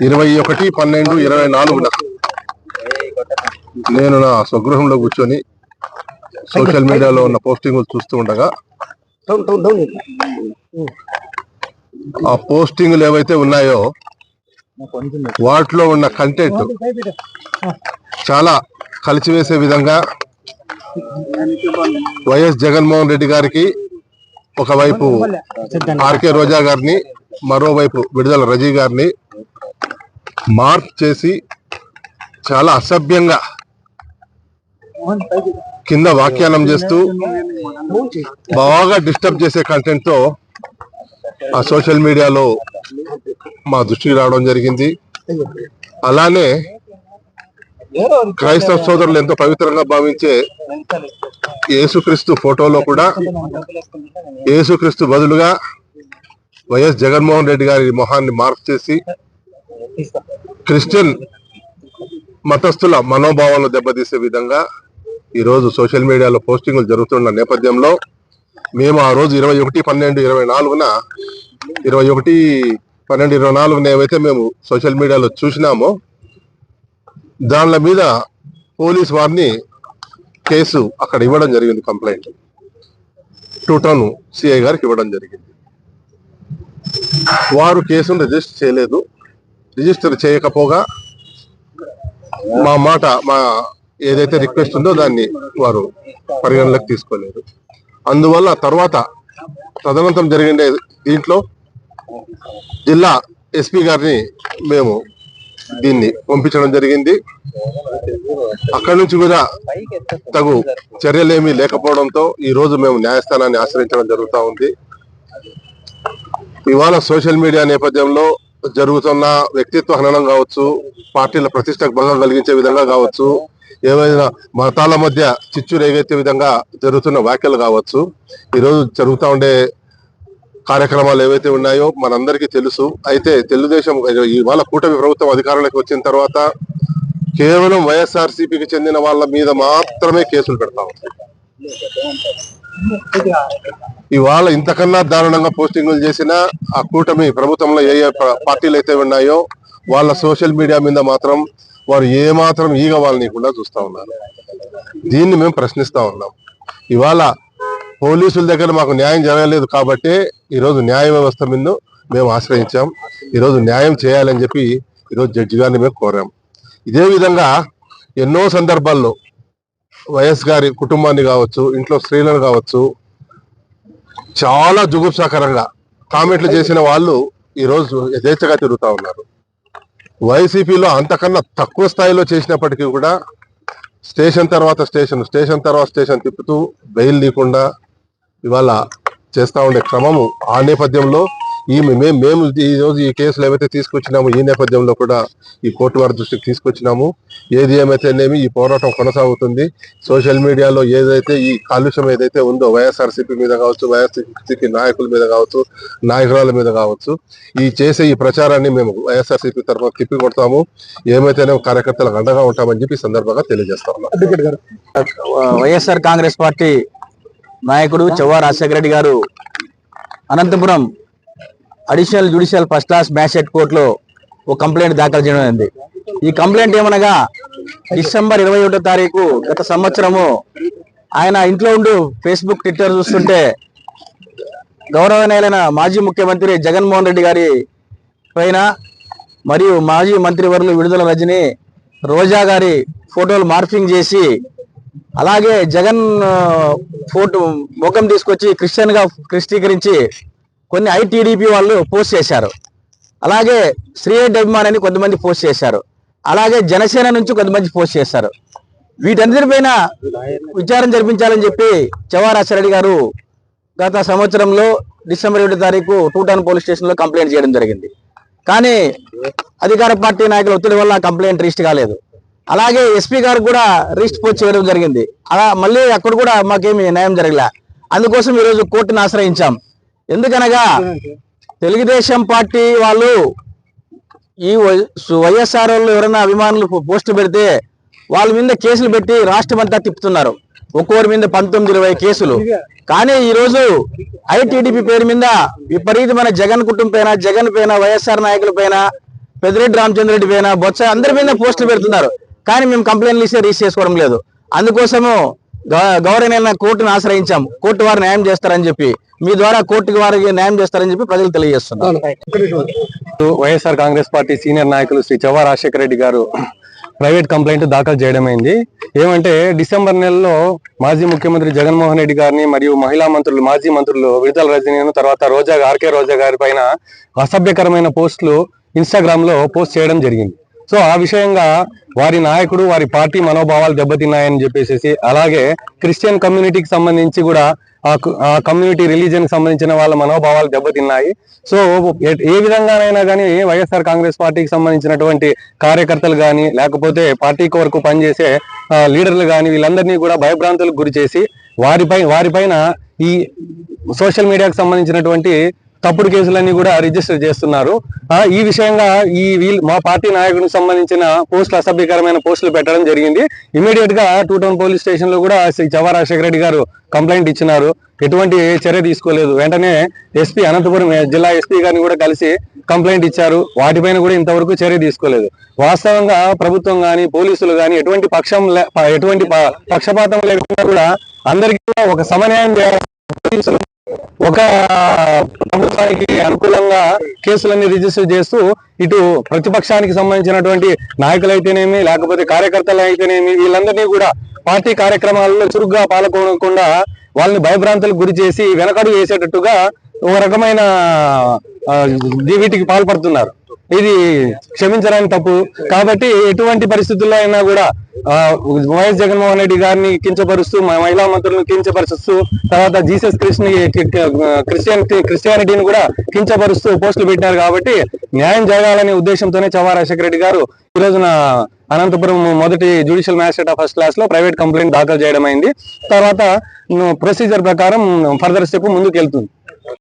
ఇరవై ఒకటి పన్నెండు ఇరవై నాలుగున నేను నా స్వగృహంలో కూర్చొని సోషల్ మీడియాలో ఉన్న పోస్టింగులు చూస్తూ ఉండగా ఆ పోస్టింగ్లు ఏవైతే ఉన్నాయో వాటిలో ఉన్న కంటెంట్ చాలా కలిసివేసే విధంగా వైఎస్ జగన్మోహన్ రెడ్డి గారికి ఒకవైపు ఆర్కే రోజా గారిని మరోవైపు విడుదల రజీ గారిని మార్క్ చేసి చాలా అసభ్యంగా కింద వ్యాఖ్యానం చేస్తూ బాగా డిస్టర్బ్ చేసే కంటెంట్తో ఆ సోషల్ మీడియాలో మా దృష్టికి రావడం జరిగింది. అలానే క్రైస్తవ సోదరులు ఎంతో పవిత్రంగా భావించే యేసుక్రీస్తు ఫోటోలో కూడా యేసుక్రీస్తు బదులుగా వైఎస్ జగన్మోహన్ రెడ్డి గారి మొహాన్ని మార్క్ చేసి క్రిస్టియన్ మతస్థుల మనోభావాలను దెబ్బతీసే విధంగా ఈరోజు సోషల్ మీడియాలో పోస్టింగ్లు జరుగుతున్న నేపథ్యంలో మేము ఆ రోజు ఇరవై ఒకటి పన్నెండు ఇరవై నాలుగున ఇరవై ఒకటి పన్నెండు ఇరవై నాలుగున ఏవైతే మేము సోషల్ మీడియాలో చూసినామో దానిల మీద పోలీస్ వారిని కేసు అక్కడ ఇవ్వడం జరిగింది కంప్లైంట్. టూ టౌన్ సిఐ గారికి ఇవ్వడం జరిగింది. వారు కేసును రిజిస్టర్ చేయలేదు. రిజిస్టర్ చేయకపోగా మా మాట మా ఏదైతే రిక్వెస్ట్ ఉందో దాన్ని వారు పరిగణలోకి తీసుకోలేదు. అందువల్ల తర్వాత తదనంతరం జరిగిన దీంట్లో జిల్లా ఎస్పీ గారిని మేము దీన్ని పంపించడం జరిగింది. అక్కడి నుంచి కూడా తగు చర్యలేమీ లేకపోవడంతో ఈ రోజు మేము న్యాయస్థానాన్ని ఆశ్రయించడం జరుగుతూ ఉంది. ఇవాళ సోషల్ మీడియా నేపథ్యంలో జరుగుతున్న వ్యక్తిత్వ హననం కావచ్చు పార్టీల ప్రతిష్టకు భంగం కలిగించే విధంగా కావచ్చు ఏవైనా మతాల మధ్య చిచ్చు రేగెత్తే విధంగా జరుగుతున్న వ్యాఖ్యలు కావచ్చు ఈరోజు జరుగుతూ ఉండే కార్యక్రమాలు ఏవైతే ఉన్నాయో మనందరికీ తెలుసు. అయితే తెలుగుదేశం ఇవాళ కూటమి ప్రభుత్వం అధికారంలోకి వచ్చిన తర్వాత కేవలం వైఎస్ఆర్సీపీకి చెందిన వాళ్ళ మీద మాత్రమే కేసులు పెడతా ఉంది ఇవాళ ఇంతకన్నా దారుణంగా పోస్టింగ్లు చేసిన ఆ కూటమి ప్రభుత్వంలో ఏ ఏ పార్టీలు అయితే ఉన్నాయో వాళ్ళ సోషల్ మీడియా మీద మాత్రం వారు ఏమాత్రం ఈగ వాళ్ళనికుండా చూస్తూ ఉన్నారు. దీన్ని మేము ప్రశ్నిస్తూ ఉన్నాం. ఇవాళ పోలీసుల దగ్గర మాకు న్యాయం జరగలేదు కాబట్టి ఈరోజు న్యాయ వ్యవస్థ మీద మేము ఆశ్రయించాం. ఈరోజు న్యాయం చేయాలని చెప్పి ఈరోజు జడ్జి గారిని మేము కోరాం. ఇదే విధంగా ఎన్నో సందర్భాల్లో వైఎస్ గారి కుటుంబాన్ని కావచ్చు ఇంట్లో స్త్రీలను కావచ్చు చాలా జుగుప్సాకరంగా కామెంట్లు చేసిన వాళ్ళు ఈరోజు యథేచ్ఛగా తిరుగుతూ ఉన్నారు. వైసీపీలో అంతకన్నా తక్కువ స్థాయిలో చేసినప్పటికీ కూడా స్టేషన్ తర్వాత స్టేషన్ స్టేషన్ తర్వాత స్టేషన్ తిప్పుతూ బెయిల్ లేకుండా ఇవాళ చేస్తూ ఉండే క్రమము ఆ నేపథ్యంలో ఈ మేము మేము ఈ రోజు ఈ కేసులు ఏవైతే తీసుకొచ్చినామో ఈ నేపథ్యంలో కూడా ఈ కోర్టు వారి దృష్టికి తీసుకొచ్చినాము. ఏది ఏమైతేనేమి ఈ పోరాటం కొనసాగుతుంది. సోషల్ మీడియాలో ఏదైతే ఈ కాలుష్యం ఏదైతే ఉందో వైఎస్ఆర్సీపీ మీద కావచ్చు వైఎస్ఆర్సీపీ నాయకుల మీద కావచ్చు నాయకురాల మీద కావచ్చు ఈ చేసే ఈ ప్రచారాన్ని మేము వైఎస్ఆర్సీపీ తరఫున తిప్పి కొడతాము ఏమైతేనే కార్యకర్తలకు అండగా ఉంటామని చెప్పి ఈ సందర్భంగా తెలియజేస్తా ఉన్నాం. వైఎస్ఆర్ కాంగ్రెస్ పార్టీ నాయకుడు చవ్వా రాజశేఖర రెడ్డి గారు Anantapuram additional judicial first class magistrate కోర్టులో ఒక కంప్లైంట్ దాఖలు చేయడం అయింది. ఈ కంప్లైంట్ ఏమనగా డిసెంబర్ ఇరవై ఒకటో తారీఖు గత సంవత్సరము ఆయన ఇంట్లో ఉండు ఫేస్బుక్ ట్విట్టర్ చూస్తుంటే గౌరవనీయులైన మాజీ ముఖ్యమంత్రి జగన్మోహన్ రెడ్డి గారి పైన మరియు మాజీ మంత్రివర్యులు విడుదల రజని రోజా గారి ఫోటోలు మార్ఫింగ్ చేసి అలాగే జగన్ ఫోటో ముఖం తీసుకొచ్చి క్రిస్టియన్గా క్రిస్టీకరించి కొన్ని ఐటీడీపీ వాళ్ళు పోస్ట్ చేశారు. అలాగే శ్రీరెడ్డి అభిమాన్ అని కొంతమంది పోస్ట్ చేశారు. అలాగే జనసేన నుంచి కొంతమంది పోస్ట్ చేశారు. వీటన్నిటిపైన విచారణ జరిపించాలని చెప్పి చవారాశ్వరెడ్డి గారు గత సంవత్సరంలో డిసెంబర్ ఏడు తారీఖు టూటాన్ పోలీస్ స్టేషన్లో కంప్లైంట్ చేయడం జరిగింది. కానీ అధికార పార్టీ నాయకుల ఒత్తిడి వల్ల కంప్లైంట్ రిజిస్ట్ కాలేదు. అలాగే ఎస్పీ గారు కూడా రిజిస్ట్ పోస్ట్ చేయడం జరిగింది. అలా మళ్ళీ అక్కడ కూడా మాకేమి న్యాయం జరగలే. అందుకోసం ఈరోజు కోర్టును ఆశ్రయించాం. ఎందుకనగా తెలుగుదేశం పార్టీ వాళ్ళు ఈ వైఎస్ఆర్ వాళ్ళు ఎవరైనా అభిమానులు పోస్ట్ పెడితే వాళ్ళ మీద కేసులు పెట్టి రాష్ట్రం అంతా తిప్పుతున్నారు. ఒక్కోరి మీద పంతొమ్మిది ఇరవై కేసులు. కానీ ఈ రోజు ఐటీడీపీ పేరు మీద విపరీతమైన జగన్ కుటుంబం పైన జగన్ పైన వైఎస్ఆర్ నాయకుల పైన పెద్దిరెడ్డి రామచంద్రరెడ్డి పైన బొత్స అందరి మీద పోస్టులు పెడుతున్నారు. కానీ మేము కంప్లైంట్లు ఇస్తే రీచ్ చేసుకోవడం లేదు. అందుకోసము గవ- గౌరవనీయ కోర్టును ఆశ్రయించాం కోర్టు వారు న్యాయం చేస్తారని చెప్పి మీ ద్వారా కోర్టుకి వారికి న్యాయం చేస్తారని చెప్పి ప్రజలు తెలియజేస్తున్నారు. వైఎస్ఆర్ కాంగ్రెస్ పార్టీ సీనియర్ నాయకులు శ్రీ చవ్వా రాజశేఖర రెడ్డి గారు ప్రైవేట్ కంప్లైంట్ దాఖలు చేయడమైంది. ఏమంటే డిసెంబర్ నెలలో మాజీ ముఖ్యమంత్రి జగన్మోహన్ రెడ్డి గారిని మరియు మహిళా మంత్రులు మాజీ మంత్రులు విడుదల రజనీను తర్వాత రోజా ఆర్కే రోజా గారి పైన అసభ్యకరమైన పోస్టులు ఇన్స్టాగ్రామ్లో పోస్ట్ చేయడం జరిగింది. సో ఆ విషయంగా వారి నాయకుడు వారి పార్టీ మనోభావాలు దెబ్బతిన్నాయని చెప్పేసి అలాగే క్రిస్టియన్ కమ్యూనిటీకి సంబంధించి కూడా ఆ కమ్యూనిటీ రిలీజియన్కి సంబంధించిన వాళ్ళ మనోభావాలు దెబ్బతిన్నాయి. సో ఏ- విధంగానైనా కానీ వైఎస్ఆర్ కాంగ్రెస్ పార్టీకి సంబంధించినటువంటి కార్యకర్తలు కానీ లేకపోతే పార్టీ వరకు పనిచేసే లీడర్లు కానీ వీళ్ళందరినీ కూడా భయభ్రాంతులకు గురి చేసి వారిపై వారిపైన ఈ సోషల్ మీడియాకు సంబంధించినటువంటి తప్పుడు కేసులన్నీ కూడా రిజిస్టర్ చేస్తున్నారు. ఈ విషయంగా ఈ వీల్ మా పార్టీ నాయకునికి సంబంధించిన పోస్టులు అసభ్యకరమైన పోస్టులు పెట్టడం జరిగింది. ఇమీడియట్గా టూ టౌన్ పోలీస్ స్టేషన్లో కూడా శ్రీ చవా రాజశేఖర రెడ్డి గారు కంప్లైంట్ ఇచ్చినారు. ఎటువంటి చర్య తీసుకోలేదు. వెంటనే ఎస్పీ అనంతపురం జిల్లా ఎస్పీ గారిని కూడా కలిసి కంప్లైంట్ ఇచ్చారు. వాటిపైన కూడా ఇంతవరకు చర్య తీసుకోలేదు. వాస్తవంగా ప్రభుత్వం గాని పోలీసులు గాని ఎటువంటి పక్షం లే- ఎటువంటి ప- పక్షపాతం లేకుండా కూడా అందరికీ కూడా ఒక సమన్యాయం చేయాలి ఒక ప్రభుత్వానికి అనుకూలంగా కేసులన్నీ రిజిస్టర్ చేస్తూ ఇటు ప్రతిపక్షానికి సంబంధించినటువంటి నాయకులైతేనేమి లేకపోతే కార్యకర్తలు అయితేనేమి వీళ్ళందరినీ కూడా పార్టీ కార్యక్రమాలలో చురుగ్గా పాల్గొనకుండా వాళ్ళని భయభ్రాంతులకు గురి చేసి వెనకడుగు వేసేటట్టుగా ఒక రకమైన వీటికి పాల్పడుతున్నారు. ఇది క్షమించడానికి తప్పు. కాబట్టి ఎటువంటి పరిస్థితుల్లో అయినా కూడా వైఎస్ జగన్మోహన్ రెడ్డి గారిని కించపరుస్తూ మహిళా మంత్రులను కించపరుస్తూ తర్వాత జీసస్ క్రిస్టియన్ క్రిస్టియన్ క్రిస్టియానిటీని కూడా కించపరుస్తూ పోస్టులు పెట్టారు కాబట్టి న్యాయం జరగాలనే ఉద్దేశంతోనే చవా రాజశేఖర రెడ్డి గారు ఈ రోజున అనంతపురం మొదటి జ్యుడిషియల్ మ్యాజిస్ట్రేట్ ఆఫ్ ఫస్ట్ క్లాస్లో ప్రైవేట్ కంప్లైంట్ దాఖలు చేయడం అయింది. తర్వాత ప్రొసీజర్ ప్రకారం ఫర్దర్ స్టెప్ ముందుకు వెళ్తుంది